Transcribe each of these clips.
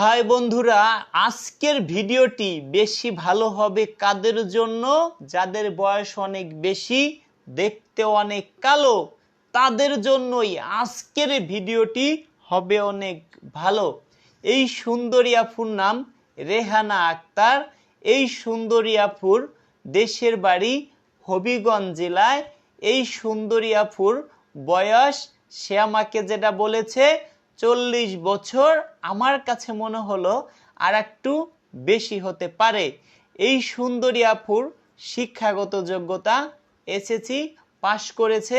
High বন্ধুরা, আজকের ভিডিওটি বেশি ভালো হবে কাদের জন্য? যাদের বয়স অনেক বেশি দেখতে অনেক কালো, তাদের জন্যই আজকের ভিডিওটি হবে অনেক ভালো। এই সুন্দরী আফুর নাম রেহানা আক্তার। এই সুন্দরী আফুর দেশের বাড়ি হবিগঞ্জ জেলায়। এই সুন্দরী আফুর বয়স, সে আমাকে যেটা বলেছে চল্লিশ বছর আমার কাছে মনে হলো আর একটু বেশি হতে পারে। এই সুন্দরী আফুর শিক্ষাগত যোগ্যতা এসএসসি পাশ করেছে,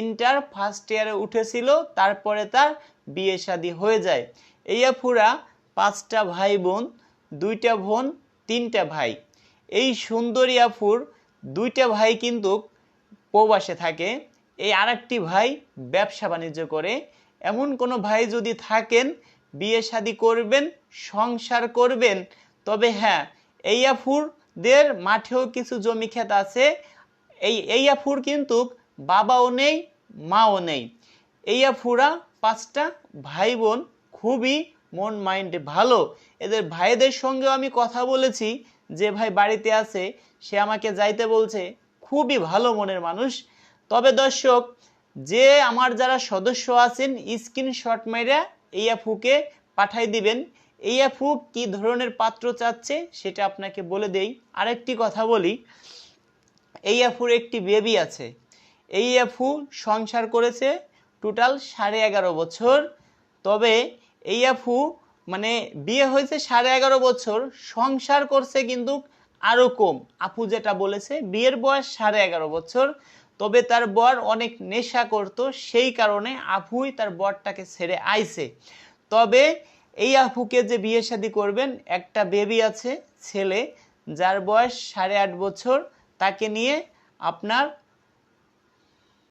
ইন্টার ফার্স্ট ইয়ারে উঠেছিল, তারপরে তার বিয়ে শাদী হয়ে যায়। এই আফুরা পাঁচটা ভাই বোন দুইটা বোন, তিনটা ভাই। এই সুন্দরী আফুর দুইটা ভাই কিন্তু প্রবাসে থাকে। এই আরেকটি ভাই ব্যবসা বাণিজ্য করে। এমন কোনো ভাই যদি থাকেন, বিয়ে শাদি করবেন, সংসার করবেন, তবে হ্যাঁ এই আফুরদের মাঠেও কিছু জমি ক্ষেত আছে। এই এই আফুর কিন্তু বাবাও নেই, মাও নেই। এই আফুরা পাঁচটা ভাই বোন খুবই মন মাইন্ড ভালো। এদের ভাইদের সঙ্গেও আমি কথা বলেছি, যে ভাই বাড়িতে আছে, সে আমাকে যাইতে বলছে, খুবই ভালো মনের মানুষ। তবে দর্শক যে আমার যারা সদস্য আছেন স্ক্রিনশট মেরে এই অ্যাপুকে পাঠাই দিবেন। এই অ্যাপু কি ধরনের পাত্র চাচ্ছে সেটা আপনাকে বলে দেই। আরেকটি কথা বলি, এই অ্যাপুর একটি বেবি আছে। এই অ্যাপু সংসার করেছে টোটাল সাড়ে এগারো বছর। তবে এই অ্যাপু মানে বিয়ে হয়েছে সাড়ে এগারো বছর, সংসার করছে কিন্তু আরও কম। আপু যেটা বলেছে, বিয়ের বয়স সাড়ে এগারো বছর। তবে তার বর অনেক নেশা করত, সেই কারণে আফুই তার বরটাকে ছেড়ে আইছে। তবে এই আফুকে যে বিয়ে শাদী করবেন, একটা বেবি আছে, ছেলে, যার বয়স সাড়ে আট বছর, তাকে নিয়ে আপনার